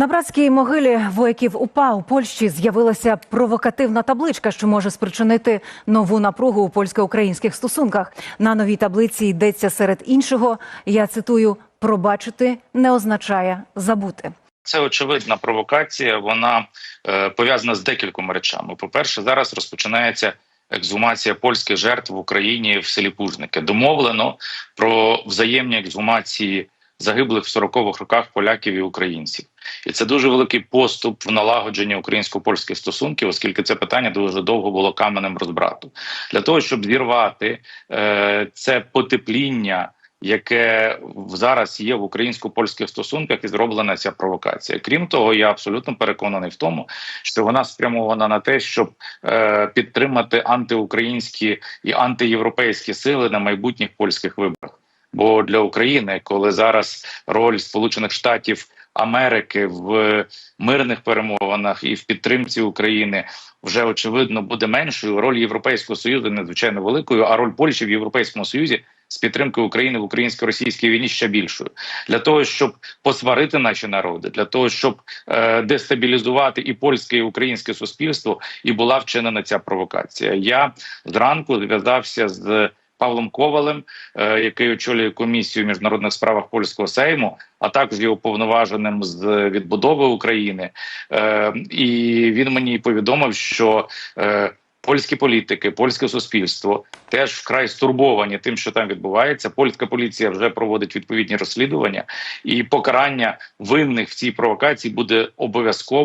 На братській могилі вояків УПА у Польщі з'явилася провокативна табличка, що може спричинити нову напругу у польсько-українських стосунках. На новій таблиці йдеться серед іншого. Я цитую: пробачити не означає забути. Це очевидна провокація. Вона е, пов'язана з декількома речами. По перше, зараз розпочинається ексгумація польських жертв в Україні в селі Пужники. Домовлено про взаємні ексгумації загиблих в 40-х роках поляків і українців. І це дуже великий поступ в налагодженні українсько-польських стосунків, оскільки це питання дуже довго було каменем розбрату. Для того щоб зірвати е, це потепління яке зараз є в українсько-польських стосунках, і зроблена ця провокація. Крім того, я абсолютно переконаний в тому, що вона спрямована на те, щоб е, підтримати антиукраїнські і антиєвропейські сили на майбутніх польських виборах. Бо для України, коли зараз роль Сполучених Штатів Америки в мирних перемовинах і в підтримці України вже очевидно буде меншою. Роль Європейського союзу надзвичайно великою. А роль Польщі в Європейському Союзі з підтримкою України в українсько-російській війні ще більшою для того, щоб посварити наші народи, для того, щоб е, дестабілізувати і польське, і українське суспільство, і була вчинена ця провокація. Я зранку зв'язався з. Павлом Ковалем, е, який очолює комісію міжнародних справах польського сейму, а також є уповноваженим з відбудови України, Е, і він мені повідомив, що е, польські політики, польське суспільство теж вкрай стурбовані тим, що там відбувається. Польська поліція вже проводить відповідні розслідування, і покарання винних в цій провокації буде обов'язково.